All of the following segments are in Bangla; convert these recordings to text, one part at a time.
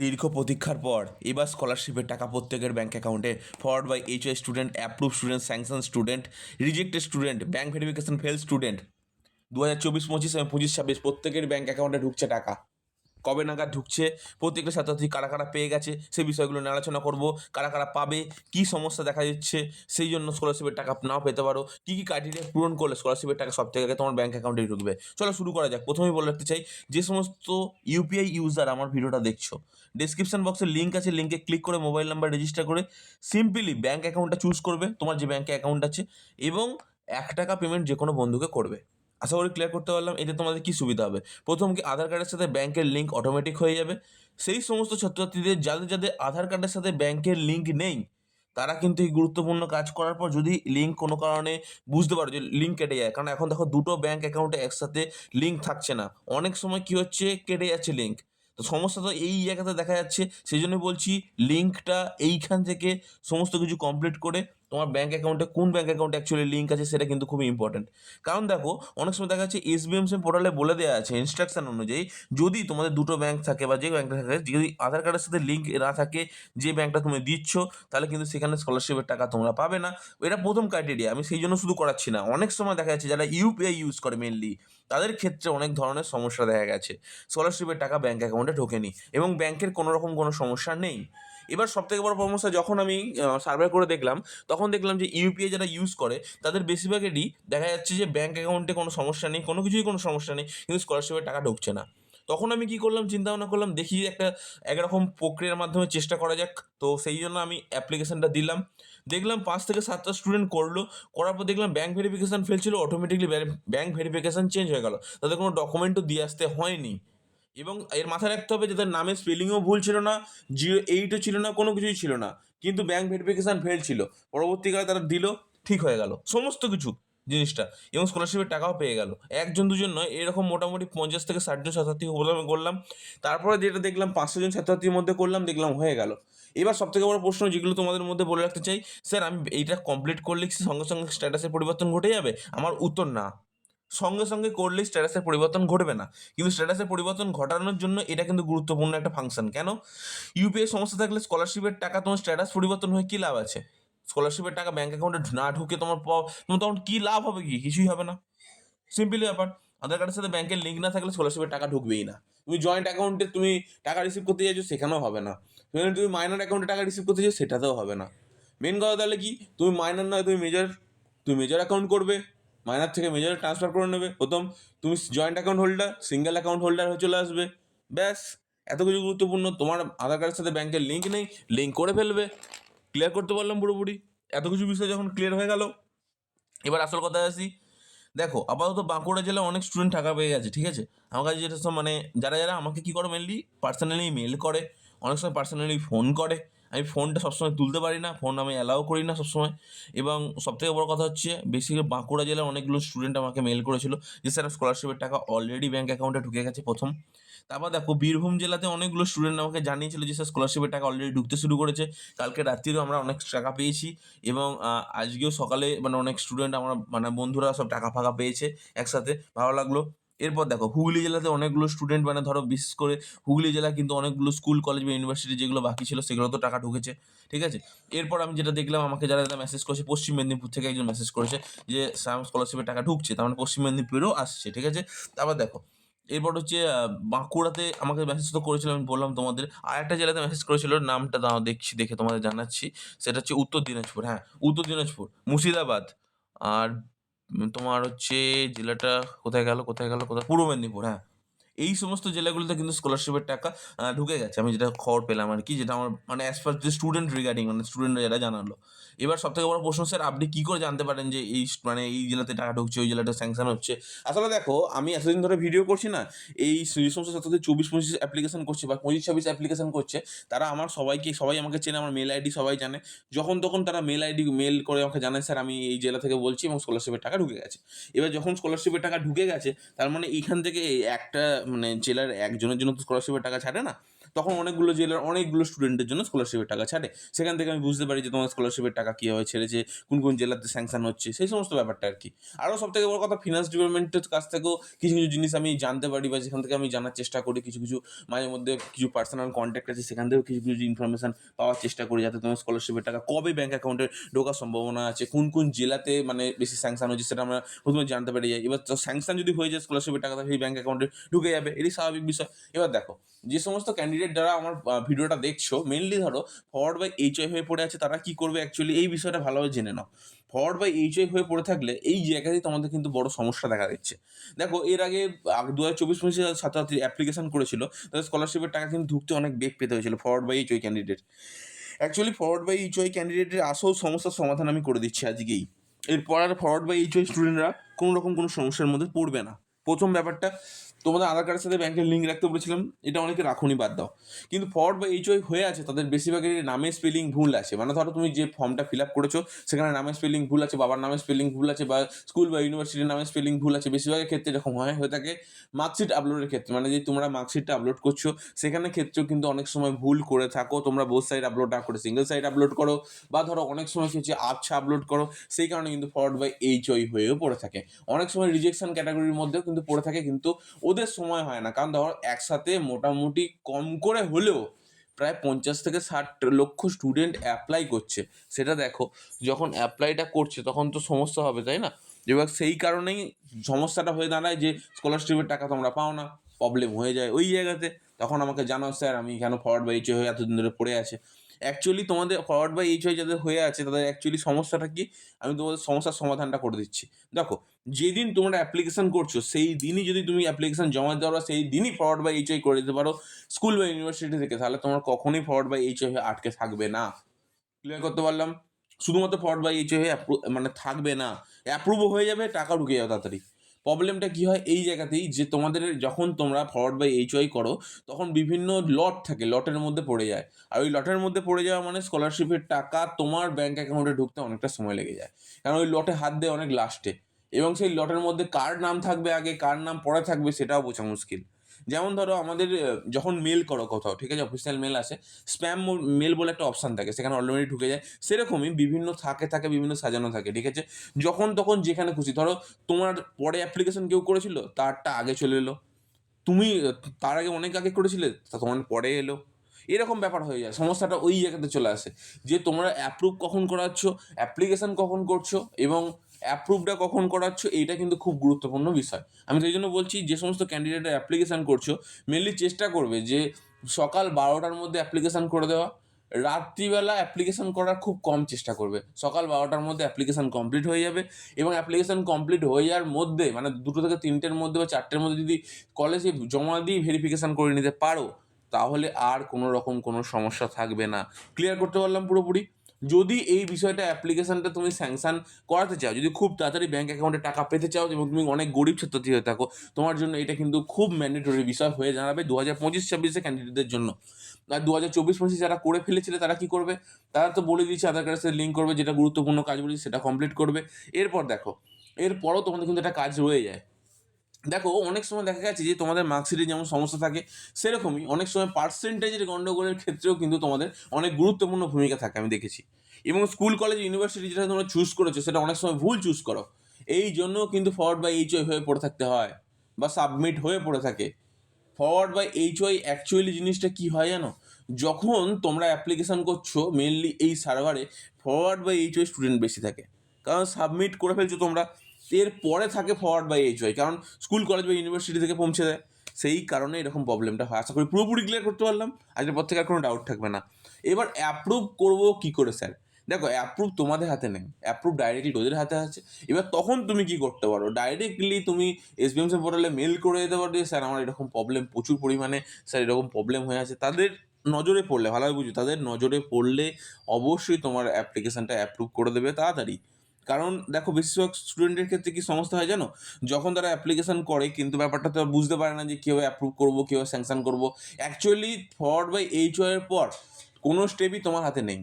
দীর্ঘ প্রতীক্ষার পর এবার স্কলারশিপের টাকা প্রত্যেকের ব্যাঙ্ক অ্যাকাউন্টে forward by H student approve student sanction student rejected student bank verification fail student দু হাজার চব্বিশ, পঁচিশ এবং পঁচিশ, ছাব্বিশ প্রত্যেকের ব্যাঙ্ক অ্যাকাউন্টে ঢুকছে টাকা। কবে নাগাদ ঢুকছে, প্রত্যেকটা ছাত্রছাত্রী কারা কারা পেয়ে গেছে, সেই বিষয়গুলো নিয়ে আলোচনা করব, কারা কারা পাবে, কী সমস্যা দেখা দিচ্ছে, সেই জন্য স্কলারশিপের টাকা নাও পেতে পারো, কী কী ক্রাইটেরিয়া পূরণ করলে স্কলারশিপের টাকা সব থেকে আগে তোমার ব্যাঙ্ক অ্যাকাউন্টে ঢুকবে। চলো শুরু করা যাক, প্রথমেই বলে রাখতে চাই, যে সমস্ত ইউপিআই ইউজার আমার ভিডিওটা দেখছ ডিসক্রিপশন বক্সে লিঙ্ক আছে লিঙ্কে ক্লিক করে মোবাইল নাম্বার রেজিস্টার করে সিম্পলি ব্যাঙ্ক অ্যাকাউন্টটা চুজ করবে, তোমার যে ব্যাঙ্কে অ্যাকাউন্ট আছে, এবং এক টাকা পেমেন্ট যে কোনো বন্ধুকে করবে। আশা করি ক্লিয়ার করতে পারলাম, এতে তোমাদের কী সুবিধা হবে? প্রথম কি আধার কার্ডের সাথে ব্যাংকের লিঙ্ক অটোমেটিক হয়ে যাবে। সেই সমস্ত ছাত্রছাত্রীদের, যাদের যাদের আধার কার্ডের সাথে ব্যাংকের লিঙ্ক নেই, তারা কিন্তু এই গুরুত্বপূর্ণ কাজ করার পর যদি লিঙ্ক কোনো কারণে বুঝতে পারো যে লিঙ্ক কেটে যায়, কারণ এখন দেখো দুটো ব্যাঙ্ক অ্যাকাউন্টে একসাথে লিঙ্ক থাকছে না। অনেক সময় কী হচ্ছে, কেটে যাচ্ছে লিঙ্ক তো সমস্যা তো এই জায়গাতে দেখা যাচ্ছে সেই জন্য বলছি লিঙ্কটা এইখান থেকে সমস্ত কিছু কমপ্লিট করে তোমার ব্যাঙ্ক অ্যাকাউন্টে কোন ব্যাঙ্ক অ্যাকাউন্টে অ্যাকচুয়ালি লিঙ্ক আছে সেটা কিন্তু খুবই ইম্পর্টেন্ট কারণ দেখো, অনেক সময় দেখা যাচ্ছে এসবিএমসি পোর্টালে বলে দেওয়া আছে ইনস্ট্রাকশন অনুযায়ী যদি তোমাদের দুটো ব্যাঙ্ক থাকে বা যে ব্যাঙ্কটা থাকে, যদি আধার কার্ডের সাথে লিঙ্ক না থাকে, যে ব্যাঙ্কটা তুমি দিচ্ছ, তাহলে কিন্তু সেখানে স্কলারশিপের টাকা তোমরা পাবে না। এটা প্রথম ক্রাইটেরিয়া আমি সেই জন্য শুধু করাচ্ছি না। অনেক সময় দেখা যাচ্ছে যারা ইউপিআই ইউজ করে মেনলি তাদের ক্ষেত্রে অনেক ধরনের সমস্যা দেখা গেছে। স্কলারশিপের টাকা ব্যাঙ্ক অ্যাকাউন্টে ঢোকেনি, এবং ব্যাংকের কোনো রকম কোনো সমস্যা নেই। এবার সবথেকে বড় সমস্যা যখন আমি সার্ভে করে দেখলাম, তখন দেখলাম যে ইউপিআই যারা ইউজ করে, তাদের বেশিরভাগেরই দেখা যাচ্ছে যে ব্যাঙ্ক অ্যাকাউন্টে কোনো সমস্যা নেই, কোনো কিছুই কোনো সমস্যা নেই, কিন্তু স্কলারশিপের টাকা ঢুকছে না। তখন আমি কি করলাম চিন্তা ভাবনা করলাম, দেখি একটা একরকম প্রক্রিয়ার মাধ্যমে চেষ্টা করা যাক। তো সেই জন্য আমি অ্যাপ্লিকেশনটা দিলাম। দেখলাম পাঁচ থেকে সাতটা স্টুডেন্ট করল, করার পর দেখলাম ব্যাঙ্ক ভেরিফিকেশান ফেলছিল অটোমেটিকলি ব্যাঙ্ক ভেরিফিকেশান চেঞ্জ হয়ে গেল। তাদের কোনো ডকুমেন্টও দিয়ে আসতে হয়নি। এবং এর মাথায় রাখতে হবে যে তার নামের স্পেলিংও ভুল ছিল না জিরো এইটও ছিল না, কোনো কিছুই ছিল না। কিন্তু ব্যাঙ্ক ভেরিফিকেশান ফেল ছিল। পরবর্তীকালে তারা দিল, ঠিক হয়ে গেল। সমস্ত কিছু, জিনিসটা। এবং স্কলারশিপের টাকাও পেয়ে গেল। একজন, দুজন নয়, এরকম মোটামুটি পঞ্চাশ থেকে ষাটজন ছাত্রছাত্রী প্রথমে করলাম। তারপরে যেটা দেখলাম, পাঁচশো জন ছাত্রছাত্রীর মধ্যে করলাম, দেখলাম হয়ে গেল। এবার সবথেকে বড় প্রশ্ন যেগুলো তোমাদের মধ্যে বলে রাখতে চাই, স্যার, আমি এইটা কমপ্লিট করলে সঙ্গে সঙ্গে স্ট্যাটাসের পরিবর্তন ঘটে যাবে? আমার উত্তর না। সঙ্গে সঙ্গে করলেই স্ট্যাটাসের পরিবর্তন ঘটবে না। কিন্তু স্ট্যাটাসের পরিবর্তন ঘটানোর জন্য এটা কিন্তু গুরুত্বপূর্ণ একটা ফাংশন কেন? ইউপিআই সমস্যা থাকলে স্কলারশিপের টাকা তোমার স্ট্যাটাস পরিবর্তন হয়ে কী লাভ আছে? স্কলারশিপের টাকা ব্যাঙ্ক অ্যাকাউন্টে না ঢুকে তোমার তোমার তখন কী লাভ হবে কি? কিছুই হবে না। সিম্পলি ব্যাপার। আধার কার্ডের সাথে ব্যাংকের লিঙ্ক না থাকলে স্কলারশিপের টাকা ঢুকবেই না। তুমি জয়েন্ট অ্যাকাউন্টে তুমি টাকা রিসিভ করতে চাইছো, সেখানেও হবে না। সেখানে তুমি মাইনর অ্যাকাউন্টে টাকা রিসিভ করতে চাইছো, সেটাতেও হবে না। মেন কথা তাহলে কি? তুমি মাইনর নয়, তুমি মেজর তুমি মেজর অ্যাকাউন্ট করবে। মাইনার থেকে মেজরে ট্রান্সফার করে নেবে। প্রথম তুমি joint account holder single account holder হয়ে চলে আসবে। ব্যাস, এত কিছু গুরুত্বপূর্ণ। তোমার আধার কার্ডের সাথে ব্যাংকের লিঙ্ক নেই লিঙ্ক করে ফেলবে। ক্লিয়ার করতে পারলাম পুরোপুরি। এত কিছু বিষয় যখন ক্লিয়ার হয়ে গেল, এবার আসল কথায় আসি। দেখো, আপাতত বাঁকুড়া জেলায় অনেক স্টুডেন্ট টাকা পেয়ে গেছে, ঠিক আছে? আমার কাছে যেটা সব মানে যারা যারা আমাকে কী করে মেনলি পার্সোনালি মেল করে, অনেক সময় পার্সোনালি ফোন করে। আমি ফোনটা সবসময় তুলতে পারি না, ফোন আমি অ্যালাউ করি না সবসময়। এবং সবথেকে বড় কথা হচ্ছে বেশি বাঁকুড়া জেলার অনেকগুলো স্টুডেন্ট আমাকে মেল করেছিল যে, স্যার স্কলারশিপের টাকা অলরেডি ব্যাঙ্ক অ্যাকাউন্টে ঢুকে গেছে প্রথম। তারপর দেখো, বীরভূম জেলাতে অনেকগুলো স্টুডেন্ট আমাকে জানিয়েছিল যে, স্যার স্কলারশিপের টাকা অলরেডি ঢুকতে শুরু করেছে। কালকে রাত্রিরেও আমরা অনেক টাকা পেয়েছি। এবং আজকেও সকালে মানে অনেক স্টুডেন্ট আমরা মানে বন্ধুরা সব টাকা ফাঁকা পেয়েছে একসাথে। ভালো লাগল। এরপর দেখো, হুগলি জেলাতে অনেকগুলো স্টুডেন্ট মানে ধরো বিশেষ করে হুগলি জেলা কিন্তু অনেকগুলো স্কুল কলেজ বা ইউনিভার্সিটি যেগুলো বাকি ছিল, সেগুলো তো টাকা ঢুকেছে, ঠিক আছে? এরপর আমি যেটা দেখলাম, আমাকে যারা যারা মেসেজ করেছে, পশ্চিম মেদিনীপুর থেকে একজন মেসেজ করেছে যে স্যাম স্কলারশিপে টাকা ঢুকছে তার মানে পশ্চিম মেদিনীপুরেও আসছে, ঠিক আছে? তারপর দেখো, এরপর হচ্ছে বাঁকুড়াতে আমাকে মেসেজ তো করেছিল, আমি বললাম তোমাদের, আর একটা জেলাতে মেসেজ করেছিল, নামটা দাও, দেখছি, দেখে তোমাদের জানাচ্ছি, সেটা হচ্ছে উত্তর দিনাজপুর হ্যাঁ উত্তর দিনাজপুর, মুর্শিদাবাদ, আর তোমার হচ্ছে জেলাটা কোথায় গেল কোথায় গেল কোথায় পূর্ব মেদিনীপুর হ্যাঁ। এই সমস্ত জেলাগুলোতে কিন্তু স্কলারশিপের টাকা ঢুকে গেছে। আমি যেটা খবর পেলাম আর কি, যেটা আমার মানে অ্যাজ পার যে স্টুডেন্ট রিগার্ডিং মানে স্টুডেন্টরা যারা জানালো। এবার সব থেকে বড় প্রশ্ন স্যার আপনি কী করে জানতে পারেন যে এই মানে এই জেলাতে টাকা ঢুকছে, ওই জেলাতে স্যাংশন হচ্ছে? আসলে দেখো, আমি এতদিন ধরে ভিডিও করছি না, এই সমস্ত ছাত্রদের চব্বিশ পঁচিশ অ্যাপ্লিকেশন করছে বা পঁচিশ ছাব্বিশ অ্যাপ্লিকেশন করছে, তারা আমার সবাইকে, সবাই আমাকে চেনে, আমার মেল আইডি সবাই জানে। যখন তখন তারা মেল আইডি মেল করে আমাকে জানায় স্যার আমি এই জেলা থেকে বলছি এবং স্কলারশিপের টাকা ঢুকে গেছে। এবার যখন স্কলারশিপের টাকা ঢুকে গেছে, তার মানে এইখান থেকে একটা মানে জেলার একজনের জন্য তো স্কলারশিপের টাকা ছাড়ে না। তখন অনেকগুলো জেলার অনেকগুলো স্টুডেন্টের জন্য স্কলারশিপের টাকা ছাড়ে। সেখান থেকে আমি বুঝতে পারি যে তোমার স্কলারশিপের টাকা কীভাবে ছেড়েছে কোন কোন জেলাতে স্যাংশন হচ্ছে, সেই সমস্ত ব্যাপারটা আর কি আরও সব থেকে বড় কথা ফিনান্স ডিপার্টমেন্টের কাছ থেকেও কিছু কিছু জিনিস আমি জানতে পারি বা যেখান থেকে আমি জানার চেষ্টা করি। কিছু কিছু মাঝে মধ্যে কিছু পার্সোনাল কন্ট্যাক্ট আছে, সেখান থেকেও কিছু কিছু ইনফরমেশন পাওয়ার চেষ্টা করি যাতে তোমার স্কলারশিপের টাকা, কবে ব্যাঙ্ক অ্যাকাউন্টে ঢোকার সম্ভাবনা আছে, কোন কোন জেলাতে মানে বেশি স্যাংশন হচ্ছে সেটা আমরা প্রথমে জানতে পারি। যাই এবার স্যাংশন যদি হয়ে যায় স্কলারশিপের টাকা সেই ব্যাঙ্ক অ্যাকাউন্টে ঢুকে যাবে এটি স্বাভাবিক বিষয়। এবার দেখো, যে সমস্ত ক্যান্ডিডেট যারা আমার ভিডিওটা দেখছ মেনলি ধরো ফরওয়ার্ড বাই এইচ হয়ে পড়ে আছে, তারা কি করবে অ্যাকচুয়ালি এই বিষয়টা ভালোভাবে জেনে নাও। ফরওয়ার্ড বাই এইচ হয়ে পড়ে থাকলে, এই জায়গাতেই তোমাদের কিন্তু বড় সমস্যা দেখা দিচ্ছে। দেখো, এর আগে দু হাজার চব্বিশ পঁচিশে ছাত্রছাত্রী অ্যাপ্লিকেশন করেছিল, তাদের স্কলারশিপের টাকা কিন্তু ঢুকতে অনেক বেগ পেতে হয়েছিল forward by H candidate actually forward by H ক্যান্ডিডেটের আসল সমস্যার সমাধান আমি করে দিচ্ছি আজকেই। এরপর আর ফরওয়ার্ড বাই এইচ স্টুডেন্টরা কোনো রকম কোনো সমস্যার মধ্যে পড়বে না। প্রথম ব্যাপারটা তোমাদের আধার কার্ডের সাথে ব্যাংকের লিঙ্ক রাখতে বলেছিলাম, এটা অনেকে রাখুনি বাদ দাও। কিন্তু ফরওয়ার্ড বা এইচ হয়ে আছে, তাদের বেশিরভাগের নামের স্পেলিং ভুল আছে। মানে ধরো তুমি যে ফর্মটা ফিল আপ করেছ, সেখানে নামের স্পেলিং ভুল আছে, বাবার নামের স্পেলিং ভুল আছে, বা স্কুল বা ইউনিভার্সিটির নামের স্পেলিং ভুল আছে, বেশিরভাগের ক্ষেত্রে এরকম হয়, হয়ে থাকে মার্কশিট আপলোডের ক্ষেত্রে। মানে যে তোমরা মার্কশিটটা আপলোড করছ, সেখানে ক্ষেত্রেও কিন্তু অনেক সময় ভুল করে থাকো, তোমরা বোথ সাইড আপলোড না করে সিঙ্গেল সাইড আপলোড করো, বা ধরো অনেক সময় হচ্ছে আচ্ছা আপলোড করো, সেই কারণে কিন্তু ফরওয়ার্ড বাই এইচ ওই হয়েও পড়ে থাকে। অনেক সময় রিজেকশন ক্যাটাগরির মধ্যেও কিন্তু পড়ে থাকে, কিন্তু ওদের সময় হয় না। কারণ ধরো একসাথে মোটামুটি কম করে হলেও প্রায় পঞ্চাশ থেকে ষাট লক্ষ স্টুডেন্ট অ্যাপ্লাই করছে। সেটা দেখো, যখন অ্যাপ্লাইটা করছে তখন তো সমস্যা হবে, তাই না? এবার সেই কারণেই সমস্যাটা হয়ে দাঁড়ায় যে স্কলারশিপের টাকা তোমরা পাও না প্রবলেম হয়ে যায় ওই জায়গাতে। তখন আমাকে জানাও, স্যার, আমি কেন ফরওয়ার্ড বাই এইচ হয়ে এতদিন ধরে পড়ে আছে? অ্যাকচুয়ালি তোমাদের ফরওয়ার্ড বাই এইচ ওয়াই যাদের হয়ে আছে, তাদের অ্যাকচুয়ালি সমস্যাটা কি? আমি তোমাদের সমস্যার সমাধানটা করে দিচ্ছি। দেখো, যেদিন তোমরা অ্যাপ্লিকেশন করছ, সেই দিনই যদি তুমি অ্যাপ্লিকেশন জমা দেওয়ার সেই দিনই ফরওয়ার্ড বাই এইচ করে দিতে পারো স্কুল বা ইউনিভার্সিটি থেকে। তাহলে তোমার কখনোই ফরওয়ার্ড বাই এইচ ওয়াই আটকে থাকবে না। ক্লিয়ার করতে পারলাম? শুধুমাত্র ফরওয়ার্ড বাই এইচ ওয়াই মানে থাকবে না। অ্যাপ্রুভও হয়ে যাবে, টাকা ঢুকে যাবে তাড়াতাড়ি। প্রবলেমটা কি হয়? এই জায়গাতেই যে তোমাদের যখন তোমরা ফরওয়ার্ড বাই এইচ ওয়াই করো, তখন বিভিন্ন লট থাকে লটের মধ্যে পড়ে যায়। আর ওই লটের মধ্যে পড়ে যাওয়া মানে স্কলারশিপের টাকা তোমার ব্যাঙ্ক অ্যাকাউন্টে ঢুকতে অনেকটা সময় লেগে যায়। কারণ ওই লটে হাত দেয় অনেক লাস্টে এবং সেই লটের মধ্যে কার নাম থাকবে আগে, কার নাম পড়া থাকবে, সেটাও বোঝা মুশকিল। যেমন ধরো আমাদের যখন মেল করো কোথাও, ঠিক আছে? অফিসিয়াল মেল আসে স্প্যাম মেল বলে একটা অপশান থাকে, সেখানে অলরেডি ঢুকে যায়। সেরকমই বিভিন্ন থাকে থাকে, বিভিন্ন সাজানো থাকে, ঠিক আছে? যখন তখন যেখানে খুশি, ধরো তোমার পরে অ্যাপ্লিকেশন কেউ করেছিল, তারটা আগে চলে এলো। তুমি, তার আগে অনেক আগে করেছিলে, তা তোমার পরে এলো। এরকম ব্যাপার হয়ে যায়, সমস্যাটা ওই জায়গাতে চলে আসে। যে তোমরা অ্যাপ্রুভ কখন করাচ্ছ অ্যাপ্লিকেশন কখন করছ, এবং অ্যাপ্রুভটা কখন করাচ্ছ, এইটা কিন্তু খুব গুরুত্বপূর্ণ বিষয়। আমি সেই জন্য বলছি, যে সমস্ত ক্যান্ডিডেট অ্যাপ্লিকেশন করছ মেনলি চেষ্টা করবে যে সকাল বারোটার মধ্যে অ্যাপ্লিকেশান করে দেওয়া, রাত্রিবেলা অ্যাপ্লিকেশন করার খুব কম চেষ্টা করবে। সকাল বারোটার মধ্যে অ্যাপ্লিকেশন কমপ্লিট হয়ে যাবে এবং অ্যাপ্লিকেশন কমপ্লিট হয়ে যাওয়ার মধ্যে মানে দুটো থেকে তিনটের মধ্যে বা চারটের মধ্যে যদি কলেজে জমা দিয়ে ভেরিফিকেশান করে নিতে পারো, তাহলে আর কোনো রকম কোনো সমস্যা থাকবে না। ক্লিয়ার করতে পারলাম পুরোপুরি? যদি এই বিষয়টা অ্যাপ্লিকেশানটা তুমি স্যাংশন করাতে চাও, যদি খুব তাড়াতাড়ি ব্যাঙ্ক অ্যাকাউন্টে টাকা পেতে চাও এবং তুমি অনেক গরিব ছাত্রছাত্রী হয়ে থাকো, তোমার জন্য এটা কিন্তু খুব ম্যান্ডেটরি বিষয় হয়ে দাঁড়াবে দু হাজার পঁচিশ, ছাব্বিশে ক্যান্ডিডেটদের জন্য। আর দু হাজার চব্বিশ পঁচিশ যারা করে ফেলেছিলে তারা কি করবে? তারা তো বলে দিচ্ছে আধার কার্ডের সাথে লিঙ্ক করবে, যেটা গুরুত্বপূর্ণ কাজ বলেছি সেটা কমপ্লিট করবে। এরপর দেখো, এরপরও তোমাদের কিন্তু একটা কাজ রয়ে যায়। দেখো, অনেক সময় দেখা গেছে যে তোমাদের মার্কশিটে যেমন সমস্যা থাকে, সেরকমই অনেক সময় পার্সেন্টেজের গণ্ডগোলের ক্ষেত্রেও কিন্তু তোমাদের অনেক গুরুত্বপূর্ণ ভূমিকা থাকে, আমি দেখেছি। এবং স্কুল কলেজ ইউনিভার্সিটি যেটা তোমরা চুজ করেছ, সেটা অনেক সময় ভুল চুজ করো। এই জন্য কিন্তু ফরওয়ার্ড বাই এইচ হয়ে পড়ে থাকতে হয়, বা সাবমিট হয়ে পড়ে থাকে। Forward by H Y actually জিনিসটা কি হয় জানো? যখন তোমরা অ্যাপ্লিকেশন করছ মেনলি এই সার্ভারে forward by H Y student বেশি থাকে। কারণ সাবমিট করে ফেলছো তোমরা এর পরে থাকে ফরওয়ার্ড বাই এইচ ওয়াই কারণ স্কুল কলেজ বা ইউনিভার্সিটি থেকে পৌঁছে দেয় সেই কারণে এরকম প্রবলেমটা হয়। আশা করি পুরোপুরি ক্লিয়ার করতে পারলাম। আজকের পর থেকে আর কোনো ডাউট থাকবে না। এবার অ্যাপ্রুভ করব কি করে স্যার দেখো অ্যাপ্রুভ তোমাদের হাতে নেই। অ্যাপ্রুভ ডাইরেক্টলি ওদের হাতে আছে। এবার তখন তুমি কি করতে পারো? ডাইরেক্টলি তুমি এসবিএমসি পোর্টালে মেল করে দিতে পারো যে, স্যার, আমার এরকম প্রবলেম প্রচুর পরিমাণে, স্যার, এরকম প্রবলেম হয়ে আছে। তাদের নজরে পড়লে ভালোভাবে বুঝি, তাদের নজরে পড়লে অবশ্যই তোমার অ্যাপ্লিকেশানটা অ্যাপ্রুভ করে দেবে তাড়াতাড়ি। কারণ দেখো, বেশিরভাগ স্টুডেন্টের ক্ষেত্রে কি সমস্যা হয় জানো? যখন তারা অ্যাপ্লিকেশন করে, কিন্তু ব্যাপারটা তো বুঝতে পারে না যে কীভাবে অ্যাপ্রুভ করব, কীভাবে স্যাংশন করব। অ্যাকচুয়ালি ফরওয়ার্ড বাই এইচ এর পর কোনো স্টেপই তোমার হাতে নেই।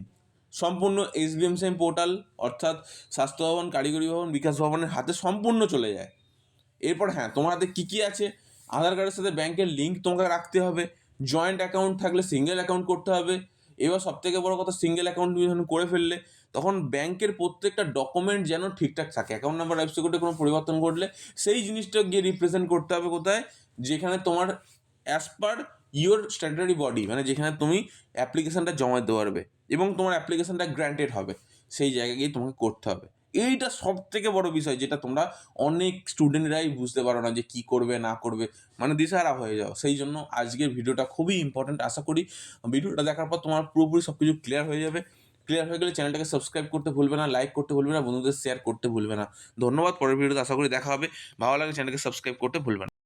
সম্পূর্ণ S B M same portal অর্থাৎ স্বাস্থ্য ভবন, কারিগরি ভবন, বিকাশ ভবনের হাতে সম্পূর্ণ চলে যায়। এরপর হ্যাঁ তোমার হাতে কী কী আছে? আধার কার্ডের সাথে ব্যাংকের লিঙ্ক তোমাকে রাখতে হবে। জয়েন্ট অ্যাকাউন্ট থাকলে সিঙ্গেল অ্যাকাউন্ট করতে হবে। এবার সব থেকে বড় কথা সিঙ্গেল অ্যাকাউন্ট তুমি যখন করে ফেললে, তখন ব্যাংকের প্রত্যেকটা ডকুমেন্ট যেন ঠিকঠাক থাকে। অ্যাকাউন্ট নাম্বার আইএফসি কোডে কোনো পরিবর্তন ঘটলে সেই জিনিসটা গিয়ে রিপ্রেজেন্ট করতে হবে কোথায়? যেখানে তোমার as per your standard body মানে যেখানে তুমি অ্যাপ্লিকেশানটা জমা দিতে পারবে এবং তোমার অ্যাপ্লিকেশানটা গ্র্যান্টেড হবে। সেই জায়গায় গিয়ে তোমাকে করতে হবে। এইটা সব থেকে বড় বিষয় যেটা তোমরা অনেক স্টুডেন্টরাই বুঝতে পারো না যে কি করবে, না করবে। মানে দিশাহারা হয়ে যাও। সেই জন্য আজকের ভিডিওটা খুবই ইম্পর্ট্যান্ট আশা করি ভিডিওটা দেখার পর তোমার পুরোপুরি সব কিছু ক্লিয়ার হয়ে যাবে। ক্লিয়ার হয়ে গেলে চ্যানেলটাকে সাবস্ক্রাইব করতে ভুলবে না লাইক করতে ভুলবে না, বন্ধুদের শেয়ার করতে ভুলবে না। ধন্যবাদ, পরের ভিডিওতে আশা করি দেখা হবে। ভালো লাগে চ্যানেলকে সাবস্ক্রাইব করতে ভুলবে না।